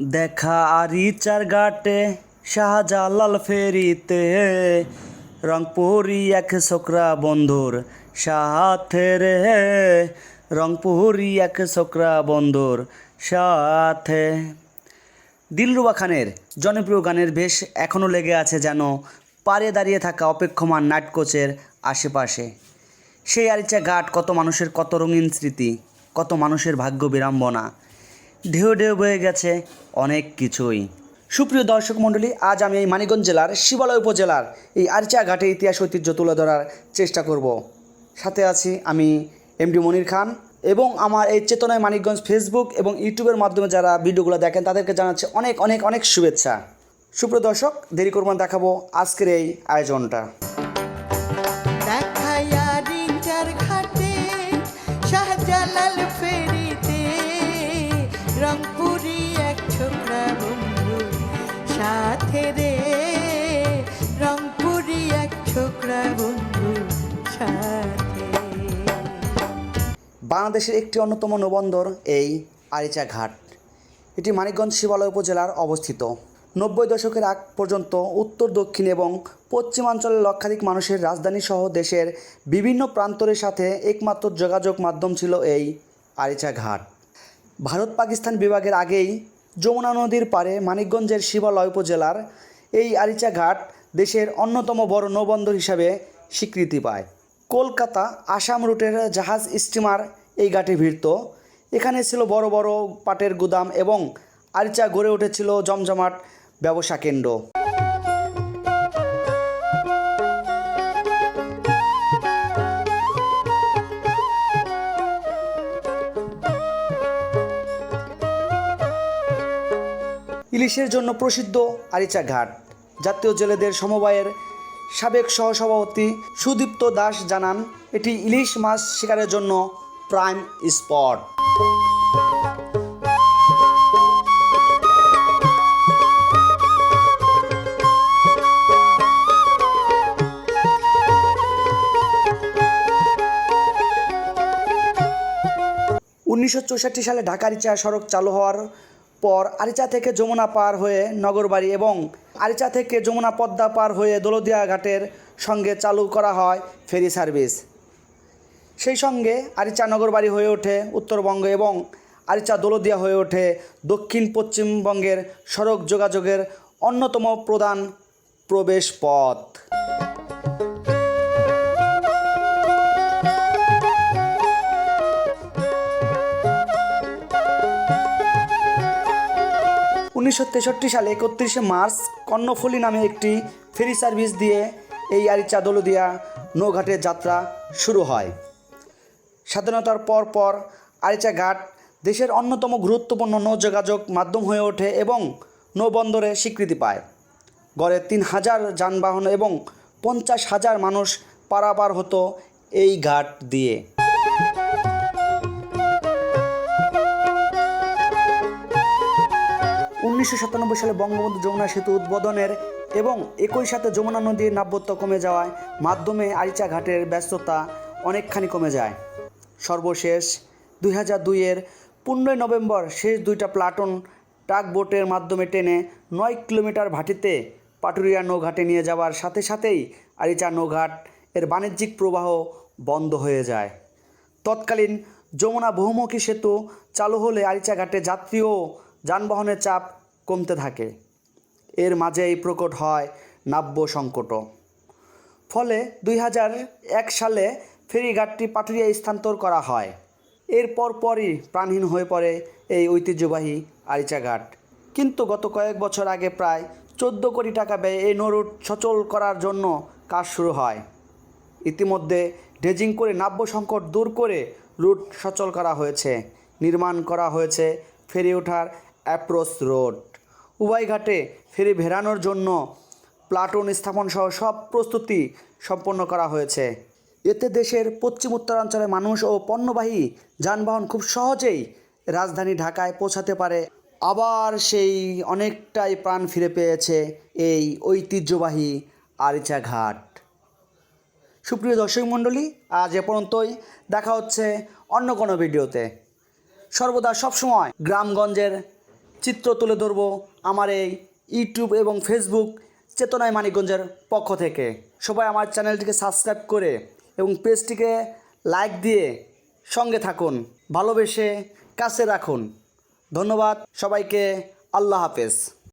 দেখা আরিচার ঘাটে শাহজালাল ফেরিতে। রংপুরি এক ছোকরা বন্ধুর সাথে রে। রংপুরি এক ছোকরা বন্ধুর সাথে। দিলরুবা খানের জনপ্রিয় গানের বেশ এখনও লেগে আছে যেন পারে দাঁড়িয়ে থাকা অপেক্ষমান নাটকোচের আশেপাশে। সেই আরিচা ঘাট কত মানুষের কত রঙিন স্মৃতি, কত মানুষের ভাগ্য বিড়ম্বনা। ঢেউ ঢেউ বয়ে গেছে অনেক কিছুই। সুপ্রিয় দর্শক মণ্ডলী, আজ আমি এই মানিকগঞ্জ জেলার শিবালয় উপজেলার এই আরিচা ঘাটের ইতিহাস ঐতিহ্য তুলে ধরার চেষ্টা করব। সাথে আছি আমি এমডি মনির খান এবং আমার এই চেতনায় মানিকগঞ্জ ফেসবুক এবং ইউটিউবের মাধ্যমে যারা ভিডিওগুলো দেখেন, তাদেরকে জানাচ্ছি অনেক অনেক অনেক শুভেচ্ছা। সুপ্রিয় দর্শক, দেরি করব না, দেখাবো আজকের এই আয়োজনটা। সাথে রে। রংপুরি এক ছোকরা বন্ধু সাথে। বাংলাদেশের একটি অন্যতম নৌবন্দর এই আরিচা ঘাট। এটি মানিকগঞ্জ শিবালয় উপজেলার অবস্থিত। নব্বই দশকের আগ পর্যন্ত উত্তর, দক্ষিণ এবং পশ্চিমাঞ্চলের লক্ষাধিক মানুষের রাজধানী সহ দেশের বিভিন্ন প্রান্তরের সাথে একমাত্র যোগাযোগ মাধ্যম ছিল এই আরিচা ঘাট। ভারত পাকিস্তান বিভাগের আগেই যমুনা নদীর পারে মানিকগঞ্জের শিবালয় উপজেলার এই আরিচা ঘাট দেশের অন্যতম বড় নৌবন্দর হিসাবে স্বীকৃতি পায়। কলকাতা আসাম রুটের জাহাজ স্টিমার এই ঘাটে ভিড়ত। এখানে ছিল বড় বড় পাটের গুদাম এবং আরিচা গড়ে উঠেছিল জমজমাট ব্যবসা কেন্দ্র। ইলিশের জন্য প্রসিদ্ধ আরিচা ঘাট। জাতীয় জেলেদের সমবায়ের সাবেক সহসভাপতি সুদীপ্ত দাস জানান, এটি ইলিশ মাছ শিকারের জন্য প্রাইম স্পট। উনিশশো চৌষট্টি সালে ঢাকা আরিচা সড়ক চালু হওয়ার পর আরিচা থেকে যমুনা পার হয়ে নগরবাড়ি এবং আরিচা থেকে যমুনা পদ্মা পার হয়ে দোলদিয়া ঘাটের সঙ্গে চালু করা হয় ফেরি সার্ভিস। সেই সঙ্গে আরিচা নগরবাড়ি হয়ে ওঠে উত্তরবঙ্গ এবং আরিচা দোলদিয়া হয়ে ওঠে দক্ষিণ পশ্চিমবঙ্গের সড়ক যোগাযোগের অন্যতম প্রধান প্রবেশ পথ। উনিশশো তেষট্টি সালে একত্রিশে মার্চ কর্ণফুলী নামে একটি ফেরি সার্ভিস দিয়ে এই আরিচা দলদিয়া নৌঘাটের যাত্রা শুরু হয়। স্বাধীনতার পর পর আরিচা ঘাট দেশের অন্যতম গুরুত্বপূর্ণ নৌ যোগাযোগ মাধ্যম হয়ে ওঠে এবং নৌবন্দরে স্বীকৃতি পায়। গড়ে তিন হাজার যানবাহন এবং পঞ্চাশ হাজার মানুষ পারাপার হতো এই ঘাট দিয়ে। উনিশশো সাতানব্বই সালে বঙ্গবন্ধু যমুনা সেতু উদ্বোধনের এবং একই সাথে যমুনা নদীর নাব্যত্ব কমে যাওয়ায় মাধ্যমে আরিচা ঘাটের ব্যস্ততা অনেকখানি কমে যায়। সর্বশেষ দুই হাজার দুইয়ের পনেরোই নভেম্বর শেষ দুইটা প্লাটুন টাক বোটের মাধ্যমে টেনে নয় কিলোমিটার ভাটিতে পাটুরিয়া নৌঘাটে নিয়ে যাওয়ার সাথে সাথেই আরিচা নৌঘাট এর বাণিজ্যিক প্রবাহ বন্ধ হয়ে যায়। তৎকালীন যমুনা বহুমুখী সেতু চালু হলে আরিচা ঘাটে যাত্রী ও যানবাহনের চাপ কমতে থাকে। এর মাঝেই প্রকট হয় নাব্য সংকটও। ফলে দুই হাজার এক সালে ফেরিঘাটটি পাটুরিয়া স্থানান্তর করা হয়। এর পরই প্রাণহীন হয়ে পড়ে এই ঐতিহ্যবাহী আরিচা ঘাট। কিন্তু গত কয়েক বছর আগে প্রায় চোদ্দ কোটি টাকা ব্যয়ে এই নৌরুট সচল করার জন্য কাজ শুরু হয়। ইতিমধ্যে ড্রেজিং করে নাব্য সংকট দূর করে রুট সচল করা হয়েছে। নির্মাণ করা হয়েছে ফেরি ওঠার অ্যাপ্রোচ রোড। উভয় ঘাটে ফেরি ভেড়ানোর জন্য প্লাটুন স্থাপন সহ সব প্রস্তুতি সম্পন্ন করা হয়েছে। এতে দেশের পশ্চিম উত্তরাঞ্চলের মানুষ ও পণ্যবাহী যানবাহন খুব সহজেই রাজধানী ঢাকায় পৌঁছাতে পারে। আবার সেই অনেকটাই প্রাণ ফিরে পেয়েছে এই ঐতিহ্যবাহী আরিচা ঘাট। সুপ্রিয় দর্শক মণ্ডলী, আজ এ পর্যন্তই। দেখা হচ্ছে অন্য কোনো ভিডিওতে। সর্বদা সবসময় গ্রামগঞ্জের চিত্র তুলে ধরব আমার এই ইউটিউব এবং ফেসবুক চেতনায় মানিকগঞ্জের পক্ষ থেকে। সবাই আমার চ্যানেলটিকে সাবস্ক্রাইব করে এবং পেজটিকে লাইক দিয়ে সঙ্গে থাকুন, ভালোবেসে কাছে রাখুন। ধন্যবাদ সবাইকে, আল্লাহ হাফেজ।